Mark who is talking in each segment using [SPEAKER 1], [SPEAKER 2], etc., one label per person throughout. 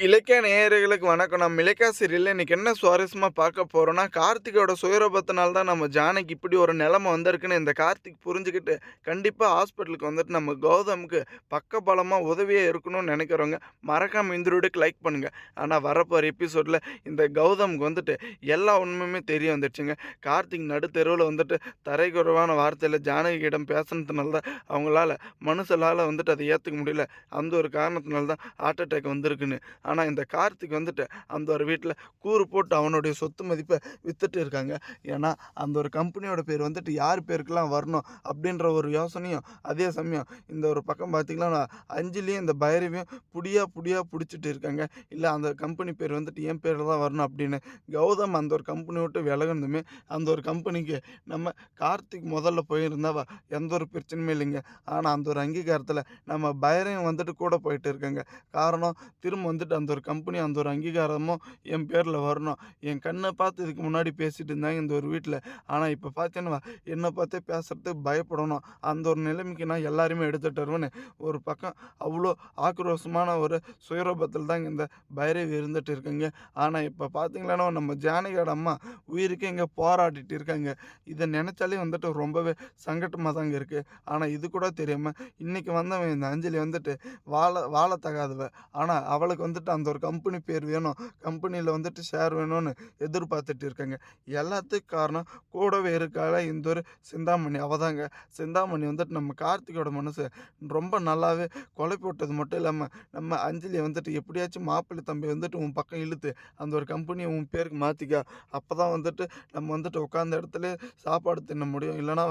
[SPEAKER 1] இலக்கிய நேயர்களுக்கு வணக்கம். நம்ம இலக்கிய சீரியல்ல இன்னைக்கு என்ன சுவாரஸ்யமா பார்க்க போறோம்னா, கார்த்திகோட சுயரூபத்தினால தான் நம்ம ஜானகி இப்படி ஒரு நிலைமை வந்திருக்குன்னு இந்த கார்த்திக் புரிஞ்சுக்கிட்டு, கண்டிப்பா ஹாஸ்பிட்டலுக்கு வந்துட்டு நம்ம கௌதமுக்கு பக்கபலமா உதவியாக இருக்கணும்னு நினைக்கிறவங்க மறக்காம இந்த லைக் பண்ணுங்க. ஆனா வரப்போற எபிசோட்ல இந்த கௌதமுக்கு வந்துட்டு எல்லா உண்மையுமே தெரிய வந்துடுச்சுங்க கார்த்திக் நடுத்தெருவில் வந்துட்டு தரைக்குறைவான வார்த்தையில ஜானகியிடம் பேசுனதுனால தான் அவங்களால மனசுலால வந்துட்டு அதை ஏத்துக்க முடியல. அந்த ஒரு காரணத்தினால தான் ஹார்ட் அட்டாக் வந்திருக்குன்னு. ஆனால் இந்த கார்த்திக் வந்துட்டு அந்த ஒரு வீட்டில் கூறு போட்டு அவனுடைய சொத்து மதிப்பை வித்துட்டு இருக்காங்க. ஏன்னா, அந்த ஒரு கம்பெனியோட பேர் வந்துட்டு யார் பேருக்கெல்லாம் வரணும் அப்படின்ற ஒரு யோசனையும், அதே சமயம் இந்த ஒரு பக்கம் பார்த்திங்கன்னா அஞ்சலியும் இந்த பைரவியும் புடியா புடியா பிடிச்சிட்டு இருக்காங்க. இல்லை அந்த கம்பெனி பேர் வந்துட்டு என் பேரில் தான் வரணும் அப்படின்னு. கௌதம் அந்த ஒரு கம்பெனி விட்டு விலகணுமே அந்த ஒரு கம்பெனிக்கு நம்ம கார்த்திக் முதல்ல போயிருந்தாவா எந்த ஒரு பிரச்சனையுமே இல்லைங்க. ஆனால் அந்த ஒரு அங்கீகாரத்தில் நம்ம பைரவி வந்துட்டு கூட போயிட்டு இருக்காங்க. காரணம் திரும்ப வந்துட்டு அந்த ஒரு கம்பெனி, அந்த ஒரு அங்கீகாரமும் என் பேரில் வரணும். என் கண்ணை பார்த்து இதுக்கு முன்னாடி பேசிட்டு இருந்தாங்க இந்த ஒரு வீட்டில் ஆனால் இப்போ பார்த்தேன்னா, என்னை பார்த்தே பேசுகிறதுக்கு பயப்படணும். அந்த ஒரு நிலைமைக்கு நான் எல்லாருமே எடுத்துகிட்டு வருவேன்னு ஒரு பக்கம் அவ்வளோ ஆக்ரோஷமான ஒரு சுயரூபத்தில் தான் இந்த பைரவி இருந்துகிட்டு இருக்குங்க. ஆனால் இப்போ பார்த்தீங்கன்னா, நம்ம ஜானகியோட அம்மா உயிருக்கே இங்கே போராடிட்டு இருக்காங்க. இதை நினச்சாலே வந்துட்டு ரொம்பவே சங்கட்டமாக தாங்க இருக்குது ஆனால் இது கூட தெரியாமல் இன்றைக்கி வந்தவன் இந்த அஞ்சலி வந்துட்டு வாழ வாழத்தகாதவள் ஆனால் அவளுக்கு வந்துட்டு அந்த ஒரு கம்பெனி பேர் வேணும். கம்பெனியில் வந்துட்டு ஷேர் வேணும்னு எதிர்பார்த்துட்டு இருக்காங்க. எல்லாத்துக்கும் காரணம் கூடவே இருக்கால இந்த ஒரு சிந்தாமணி. அவள் தாங்க. சிந்தாமணி வந்துட்டு நம்ம கார்த்திகோட மனசு ரொம்ப நல்லாவே கொழப்பி விட்டது மட்டும் இல்லாமல் நம்ம அஞ்சலி வந்துட்டு எப்படியாச்சும் மாப்பிள்ளை தம்பி வந்துட்டு உன் பக்கம் இழுத்து, அந்த ஒரு கம்பெனியை உன் பேருக்கு மாற்றிக்க அப்போ தான் வந்துட்டு நம்ம வந்துட்டு உட்காந்த இடத்துல சாப்பாடு தின்ன முடியும். இல்லைனா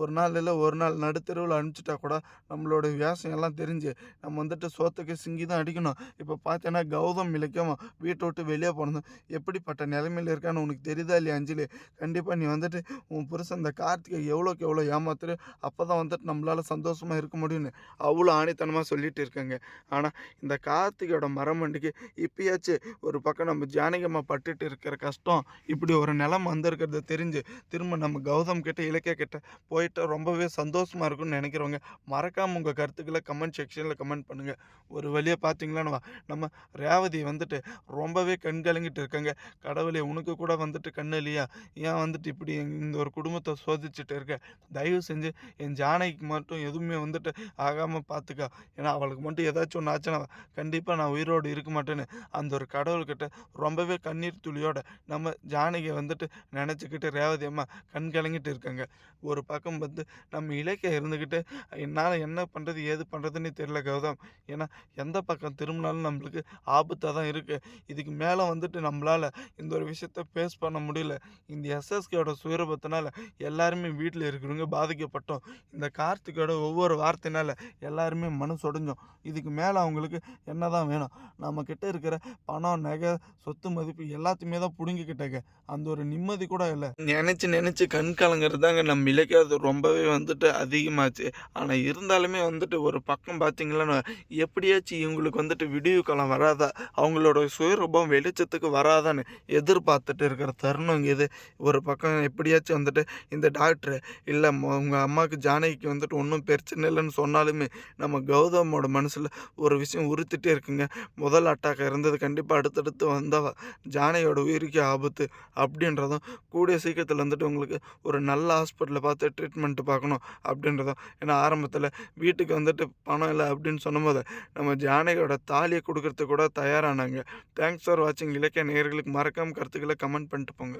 [SPEAKER 1] ஒரு நாள் இல்லை ஒரு நாள் நடுத்தருவில் அனுப்பிச்சிட்டா கூட நம்மளோட வேஷம் எல்லாம் தெரிஞ்சு, நம்ம வந்துட்டு சோத்துக்கு சிங்கி தான் அடிக்கணும். இப்போ பார்த்தேன்னா, கௌதம் இலக்கியம் வீட்டை விட்டு வெளியே போனதும் எப்படிப்பட்ட நிலைமையில் இருக்கான்னு உனக்கு தெரியுதா இல்லையா அஞ்சலி? கண்டிப்பாக நீ வந்துட்டு உன் புருஷன் இந்த கார்த்திகை எவ்வளோக்கு எவ்வளோ ஏமாத்துகிறோம் அப்போ தான் வந்துட்டு நம்மளால் சந்தோஷமாக இருக்க முடியும்னு அவ்வளோ ஆணித்தனமாக சொல்லிட்டு இருக்காங்க. ஆனால் இந்த கார்த்திகையோட மரமண்டிக்கு இப்பயாச்சு ஒரு பக்கம் நம்ம ஜானகி பட்டுட்டு இருக்கிற கஷ்டம், இப்படி ஒரு நிலம் வந்திருக்கிறத தெரிஞ்சு, திரும்ப நம்ம கௌதம் கிட்ட, இலக்கிய கிட்ட போயிட்டு ரொம்பவே சந்தோஷமாக இருக்கும்னு நினைக்கிறவங்க மறக்காமல் உங்கள் கருத்துக்களை கமெண்ட் செக்ஷனில் கமெண்ட் பண்ணுங்கள் ஒரு வழியாக பார்த்தீங்கன்னா, நம்ம ரேவதி வந்துட்டு ரொம்பவே கண் கலங்கிட்டு இருக்காங்க. கடவுளே! உனக்கு கூட வந்துட்டு கண் இல்லையா? ஏன் வந்துட்டு இப்படி இந்த ஒரு குடும்பத்தை சோதிச்சுட்டு இருக்க? தயவு செஞ்சு என் ஜானகிக்கு மட்டும் எதுவுமே வந்துட்டு ஆகாமல் பார்த்துக்க. ஏன்னா அவளுக்கு மட்டும் ஏதாச்சும் ஒன்று ஆச்சுன்னா, கண்டிப்பாக நான் உயிரோடு இருக்க மாட்டேன்னு, அந்த ஒரு கடவுள்கிட்ட ரொம்பவே கண்ணீர் துளியோட நம்ம ஜானகியை வந்துட்டு நினச்சிக்கிட்டு ரேவதி அம்மா கண் கலங்கிட்டு இருக்காங்க. ஒரு பக்கம் வந்து நம்ம இலக்கியம் இருந்துக்கிட்டு என்னால் என்ன பண்ணுறது ஏது பண்ணுறதுன்னு தெரியல கௌதம். ஏன்னா எந்த பக்கம் திரும்பினாலும் நம்மளுக்கு ஆபத்தாக தான் இருக்குது இதுக்கு மேலே வந்துட்டு நம்மளால் இந்த ஒரு விஷயத்த ஃபேஸ் பண்ண முடியல. இந்த எஸ்எஸ்கேயோட சுயரூபத்தினால எல்லாருமே வீட்டில் இருக்கிறவங்க பாதிக்கப்பட்டோம். இந்த கார்த்திகோட ஒவ்வொரு வார்த்தையினால எல்லாருமே மனசொடைஞ்சோம் இதுக்கு மேலே அவங்களுக்கு என்ன தான் வேணும்? நம்மக்கிட்ட இருக்கிற பணம், நகை, சொத்து மதிப்பு எல்லாத்தையுமே தான் பிடுங்கிக்கிட்டாங்க அந்த ஒரு நிம்மதி கூட இல்லை நினச்சி நினச்சி கண் கலங்கிறது தாங்க நம்ம இலக்கியாவுக்கு ரொம்பவே வந்துட்டு அதிகமாச்சு. ஆனால் இருந்தாலுமே வந்துட்டு ஒரு பக்கம் பார்த்தீங்கன்னா, எப்படியாச்சும் இவங்களுக்கு வந்துட்டு விடிவு காலம் வர வராத அவங்களோட சுயரூபம் வெளிச்சத்துக்கு வராதான்னு எதிர்பார்த்துட்டு இருக்கிற தருணம் இது. ஒரு பக்கம் எப்படியாச்சும் வந்துட்டு இந்த டாக்டர் இல்லை உங்கள் அம்மாவுக்கு ஜானகிக்கு வந்துட்டு ஒன்றும் பிரச்சனை இல்லைன்னு சொன்னாலுமே, நம்ம கௌதமோட மனசில் ஒரு விஷயம் உறுத்திட்டே இருக்குங்க. முதல் அட்டாக் இருந்தது கண்டிப்பாக அடுத்தடுத்து வந்தால் ஜானகியோட உயிருக்கே ஆபத்து. அப்படின்றதும் கூடிய சீக்கிரத்தில் வந்துட்டு உங்களுக்கு ஒரு நல்ல ஹாஸ்பிட்டலில் பார்த்து ட்ரீட்மெண்ட் பார்க்கணும் அப்படின்றதும். ஏன்னா ஆரம்பத்தில் வீட்டுக்கு வந்துட்டு பணம் இல்லை அப்படின்னு சொன்னபோது, நம்ம ஜானகியோட தாலியை கொடுக்குறதுக்கு கூட தயாரானாங்க. தேங்க்ஸ் ஃபார் வாட்சிங் இலக்கிய நேயர்களுக்கு மறக்காம கருத்துக்களை கமெண்ட் பண்ணிட்டு போங்க.